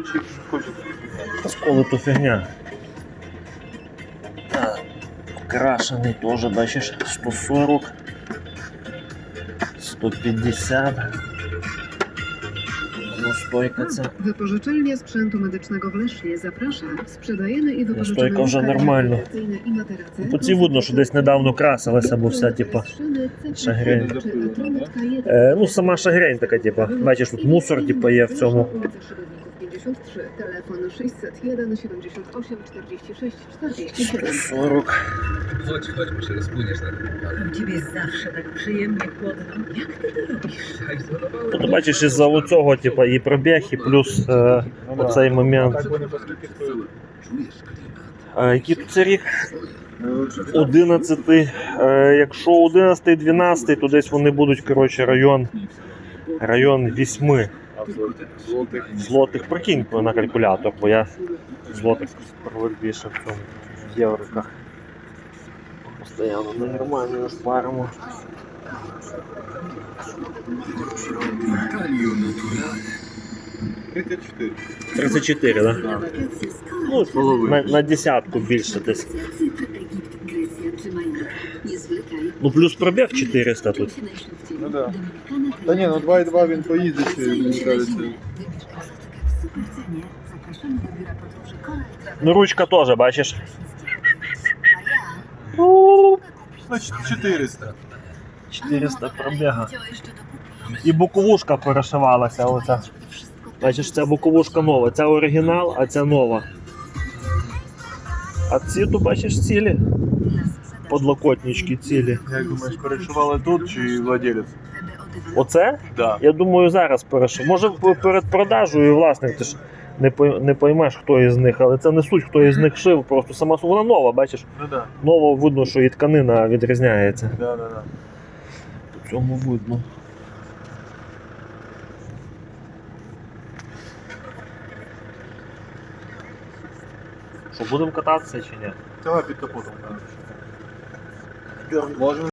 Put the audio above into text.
Скольчик хочет. Сколи то фігня. А, Крашений теж, бачиш, 140, 150. Ну, стойка це. Wypożyczalnia sprzętu medycznego w Lesznie zaprasza. Sprzedajemy i wypożyczamy вже нормально. цій видно, що десь недавно красилася, бо вся, типа, шагрень. Czy Atromet K1. Е, ну, сама шагрень така, типа, бачиш, тут мусор, типа, є в цьому. Ulica Szybowników 53, telefon 601 78 46 47. 40. Chodź, chodź, bo się rozpłyniesz na tym. U ciebie zawsze tak przyjemnie chłodno. Jak ty to robisz? zaizolowałem. Тут бачиш із-за оцього, типа, і пробіг, і плюс е, оцей момент. Так вони по стоїли? Czujesz klimat. А який тут це рік? 11. Е, якщо 11, 12, то десь вони будуть, коротше, район, район 8 А в злотих. злотих. Прикинь на калькулятор, бо я злотих більше в цьому в євриках. Постоянно ми нормально шпаримо. Kalio naturalne. 34. 34, так? Да. Ну, на, на десятку більше десь. Ну плюс пробіг 400 тут. Ну да. Та ні, ну 2,2 він поїздить, мені кажеться. Ну ручка теж, бачиш. Значить 400. 400 пробіга. І боковушка перешивалася. Оця. Бачиш, ця боковушка нова. Це оригінал, а ця нова. А ці тут бачиш цілі. Подлокотнички цілі. Як думаєш, перешивали тут чи владелець? Оце? Да. Я думаю, зараз перешив. Може перед продажею і власник ти ж не пой- не поймеш, хто із них, але це не суть, хто із них шив. Просто сама су- вона нова, бачиш. Ну да. Нова видно, що і тканина відрізняється. Да, да, да. По цьому видно. Що, будемо кататися чи ні? Давай під капотом. Gördüm.